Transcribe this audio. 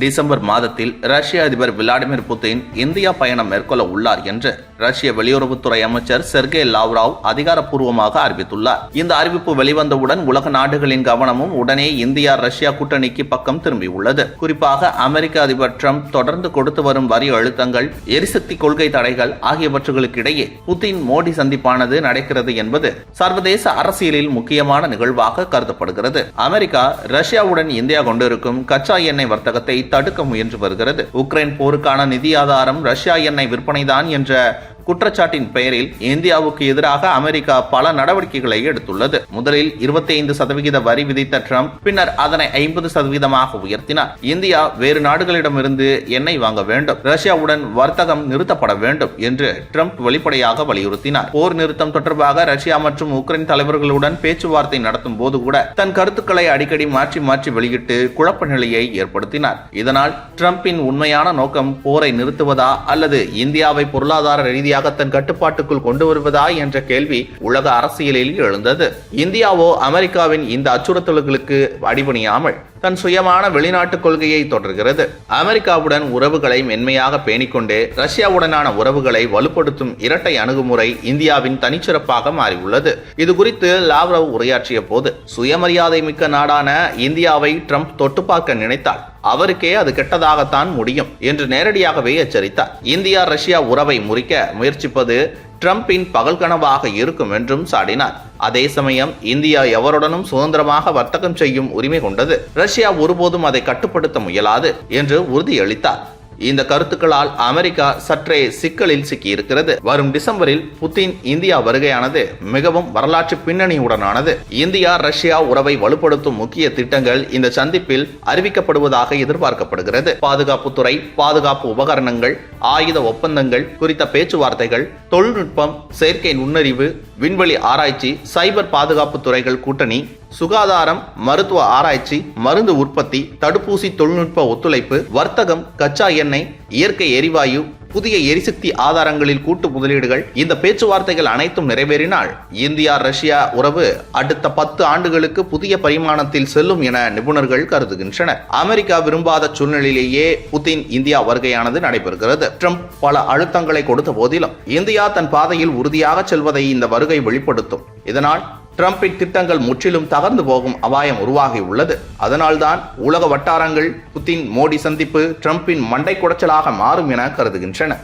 December மாதத்தில் ரஷ்ய அதிபர் விளாடிமிர் புதின் இந்தியா பயணம் மேற்கொள்ள உள்ளார் என்று ரஷ்ய வெளியுறவுத்துறை அமைச்சர் செர்கே லாவ்ராவ் அதிகாரப்பூர்வமாக அறிவித்துள்ளார். இந்த அறிவிப்பு வெளிவந்தவுடன் உலக நாடுகளின் கவனமும் உடனே இந்தியா ரஷ்யா கூட்டணிக்கு பக்கம் திரும்பியுள்ளது. குறிப்பாக அமெரிக்க அதிபர் ட்ரம்ப் தொடர்ந்து கொடுத்து வரும் வரி அழுத்தங்கள் எரிசக்தி கொள்கை தடைகள் ஆகியவற்றுகளுக்கிடையே புதின் மோடி சந்திப்பானது நடக்கிறது என்பது சர்வதேச அரசியலில் முக்கியமான நிகழ்வாக கருதப்படுகிறது. அமெரிக்கா ரஷ்யாவுடன் இந்தியா கொண்டிருக்கும் கச்சா எண்ணெய் வர்த்தகத்தை தடுக்க முயன்று வருகிறது. உக்ரைன் போருக்கான நிதி ஆதாரம் ரஷ்யா எண்ணெய் விற்பனைதான் என்ற குற்றச்சாட்டின் பெயரில் இந்தியாவுக்கு எதிராக அமெரிக்கா பல நடவடிக்கைகளை எடுத்துள்ளது. முதலில் 25% சதவிகித வரி விதித்த ட்ரம்ப் பின்னர் அதனை ஐம்பது சதவீதமாக உயர்த்தினார். இந்தியா வேறு நாடுகளிடமிருந்து எண்ணெய் வாங்க வேண்டும். ரஷ்யாவுடன் வர்த்தகம் நிறுத்தப்பட வேண்டும் என்று ட்ரம்ப் வெளிப்படையாக வலியுறுத்தினார். போர் நிறுத்தம் தொடர்பாக ரஷ்யா மற்றும் உக்ரைன் தலைவர்களுடன் பேச்சுவார்த்தை நடத்தும் போது கூட தன் கருத்துக்களை அடிக்கடி மாற்றி மாற்றி வெளியிட்டு குழப்ப நிலையை ஏற்படுத்தினார். இதனால் ட்ரம்பின் உண்மையான நோக்கம் போரை நிறுத்துவதா அல்லது இந்தியாவை பொருளாதார ரீதியாக தன் கட்டுப்பாட்டுக்குள் கொண்டு வருவதா என்ற கேள்வி உலக அரசியலில் எழுந்தது. இந்தியாவோ அமெரிக்காவின் இந்த அச்சுறுத்தல்களுக்கு அடிபணியாமல் தன் சுயமான வெளிநாட்டு கொள்கையை தொடர்கிறது. அமெரிக்காவுடன் உறவுகளை மென்மையாக பேணிக்கொண்டு ரஷ்யாவுடனான உறவுகளை வலுப்படுத்தும் இரட்டை அணுகுமுறை இந்தியாவின் தனிச்சிறப்பாக மாறியுள்ளது. இது குறித்து லாவ்ரவ் உரையாற்றிய போது சுயமரியாதை மிக்க நாடான இந்தியாவை ட்ரம்ப் தொட்டு பார்க்க நினைத்தார் அவருக்கே அது கெட்டதாகத்தான் முடியும் என்று நேரடியாகவே எச்சரித்தார். இந்தியா ரஷ்யா உறவை முறிக்க முயற்சிப்பது ட்ரம்பின் பகல் கனவாக இருக்கும் என்றும் சாடினார். அதே சமயம் இந்தியா எவருடனும் சுதந்திரமாக வர்த்தகம் செய்யும் உரிமை கொண்டது. ரஷ்யா ஒருபோதும் அதை கட்டுப்படுத்த முயலாது என்று உறுதியளித்தார். இந்த கருத்துக்களால் அமெரிக்கா சற்றே சிக்கலில் சிக்கியிருக்கிறது. வரும் டிசம்பரில் புதின் இந்தியா வருகையானது மிகவும் வரலாற்று பின்னணியுடனானது. இந்தியா ரஷ்யா உறவை வலுப்படுத்தும் முக்கிய திட்டங்கள் இந்த சந்திப்பில் அறிவிக்கப்படுவதாக எதிர்பார்க்கப்படுகிறது. பாதுகாப்புத்துறை பாதுகாப்பு உபகரணங்கள் ஆயுத ஒப்பந்தங்கள் குறித்த பேச்சுவார்த்தைகள் தொழில்நுட்பம் செயற்கை நுண்ணறிவு விண்வெளி ஆராய்ச்சி சைபர் பாதுகாப்பு துறைகள் கூட்டணி சுகாதாரம் மருத்துவ ஆராய்ச்சி மருந்து உற்பத்தி தடுப்பூசி தொழில்நுட்ப ஒத்துழைப்பு வர்த்தகம் கச்சா எண்ணெய் இயற்கை எரிவாயு புதிய எரிசக்தி ஆதாரங்களில் கூட்டு முதலீடுகள் இந்த பேச்சுவார்த்தைகள் அனைத்தும் நிறைவேறினால் இந்தியா ரஷ்யா உறவு அடுத்த பத்து ஆண்டுகளுக்கு புதிய பரிமாணத்தில் செல்லும் என நிபுணர்கள் கருதுகின்றனர். அமெரிக்கா விரும்பாத சூழ்நிலையிலேயே புதின் இந்தியா வருகையானது நடைபெறுகிறது. ட்ரம்ப் பல அழுத்தங்களை கொடுத்த போதிலும் இந்தியா தன் பாதையில் உறுதியாக செல்வதை இந்த வருகை வெளிப்படுத்தும். இதனால் ட்ரம்பின் திட்டங்கள் முற்றிலும் தகர்ந்து போகும் அபாயம் உருவாகி உள்ளது. அதனால்தான் உலக வட்டாரங்கள் புதின் மோடி சந்திப்பு ட்ரம்பின் மண்டை குடைச்சலாக மாறும் என கருதுகின்றன.